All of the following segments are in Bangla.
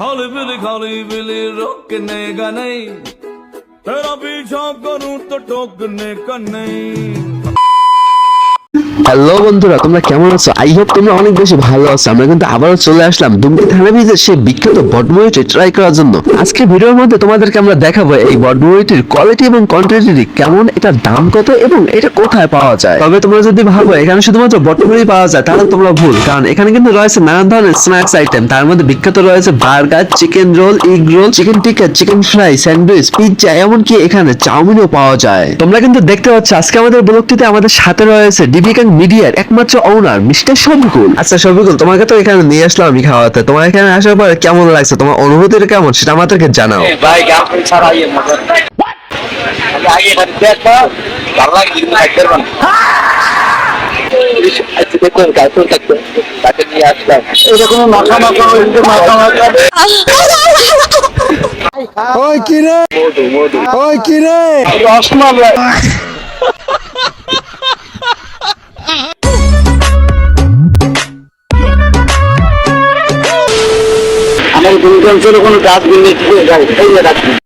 हौली बिली खाली बिली रोकने का नहीं। तेरा पीछा करूँ तो टोकने का नहीं। হ্যালো বন্ধুরা, তোমরা কেমন আছো? আই হোপ তোমরা অনেক বেশি ভালো আছো। আমরা কিন্তু আবারও চলে আসলাম দুমকি থানা ব্রিজের সেই বিখ্যাত বটমুড়িটি ট্রাই করার জন্য। আজকে ভিডিওর মধ্যে তোমাদেরকে আমরা দেখাবো এই বটমুড়িটির কোয়ালিটি এবং কোয়ান্টিটি কেমন এটার দাম কত এবং এটা কোথায় পাওয়া যায়। তবে তোমরা যদি ভাবো, এখানে শুধুমাত্র বটমুড়ি পাওয়া যায়, তাহলে তোমরা ভুল। কারণ এখানে কিন্তু রয়েছে নানান ধরনের স্ন্যাক্স আইটেম তার মধ্যে বিখ্যাত রয়েছে burger chicken roll egg roll chicken tikka chicken fry sandwich pizza এমনকি এখানে চাউমিনও পাওয়া যায়। তোমরা কিন্তু দেখতে পাচ্ছ, আজকে আমাদের ব্লগটিতে আমাদের সাথে রয়েছে ডিবিকাং মিডিয়ার একমাত্র ওনার মিস্টার শফিকুল আচ্ছা শফিকুল তোমাকে তো এখানে নিয়ে আসলাম আমি খাওয়াতে। তোমার এখানে আসার পরে কেমন লাগছে? তোমার অনুভূতিটা কেমন? সেটা আমাদেরকে জানাও। ভাই গান ছাড়া ইয়ে মজা আগে এটা দেখবা ভালো লাগে কিন্তু থাকতে পারবেন দেখুন গার্লফ্রেন্ড থাকতো তাকে নিয়ে আসলাম। এরকম মাথা মাথা মাথা মাথা। ওই কিরে ওই কিরে রসমালাই আমার দুজন ছিল কোনো ডাস্টবিন নেই যাই এই ডাস্টবিন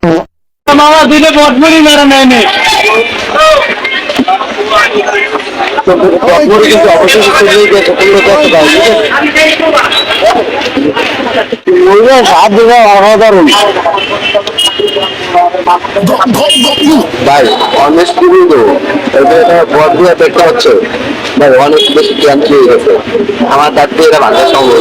মামা দিলে মেরা নেয়নি কিন্তু সাত অসাধারণ। ভাই তো। এটা দেখতে হচ্ছে ভাই অনেক বেশি জ্ঞান খেয়ে গেছে। আমার তার দিয়ে এটা ভালো সম্ভব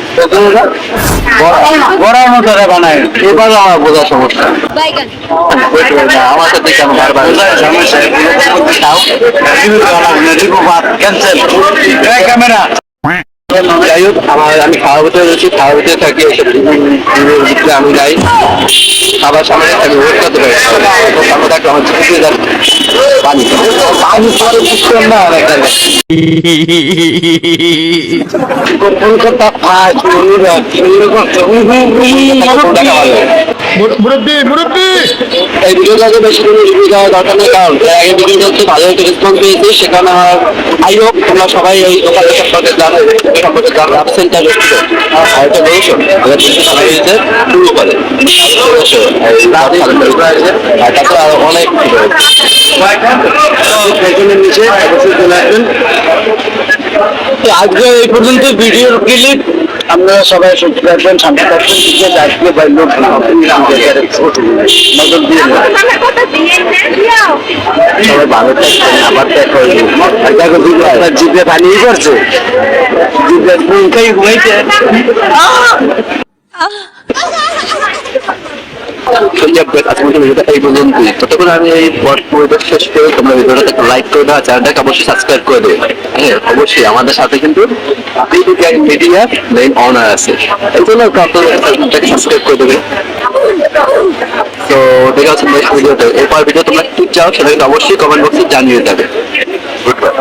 বড়ার মতো ওরা বানায় এবারও আমার বোঝার সমস্যা। বাইগান। আমার সাথে কেন বারবার ক্যামেরা। যাই হোক আমার আমি খাওয়ার ভিতরে রয়েছি খাওয়ার ভিতরে থাকি ভিতরে আমি যাই। খাবার সামনে আমি ওয়েট করতে পারি। সামনে থাকলে আমার যাচ্ছে পানি পানি পরে বুঝতাম না কলকাতা আজ মুরব্বী মুরব্বী এই ভিডিওটাকে বেশি করে রিভিউ দেওয়ার দরকার নেই কারণ এর আগে ভিডিওটা হচ্ছে ভালো একটা রেসপন্স পেয়েছি সেখানে আমার আই হোপ তোমরা সবাই এই দোকানের সম্পর্কে জানো সম্পর্কে জানো অ্যাপ সেন্টার আর বলছো এবার কিন্তু সবাই হয়েছে শুরু করে আর অনেক কিছু রয়েছে। পেছনের নিচে অবশ্যই চলে আসবেন আজকে এই পর্যন্ত ভিডিওর ক্লিপ আপনারা সবাই সত্যি থাকবেন শান্তি থাকবেন দিকে আজকে বা লোক নজর দিয়ে সবাই ভালো থাকবেন আবার দেখো দেখো আপনার জিভে পানি করছে জিভে মুখেই হয়েছে এই পর্যন্তই। ততক্ষণ আমি এই পরিবেশ শেষ করে তোমরা ভিডিওটাতে লাইক করে চ্যানেলটাকে অবশ্যই সাবস্ক্রাইব করে দেবে হ্যাঁ অবশ্যই আমাদের সাথে কিন্তু মিডিয়া মেইন অনার আছে। এই জন্য সাবস্ক্রাইব করে দেবে তো দেখা হচ্ছে নেক্সট ভিডিওতে এরপর ভিডিও তোমরা কি চাও সেটা কিন্তু অবশ্যই কমেন্ট বক্সে জানিয়ে দেবে। Good bye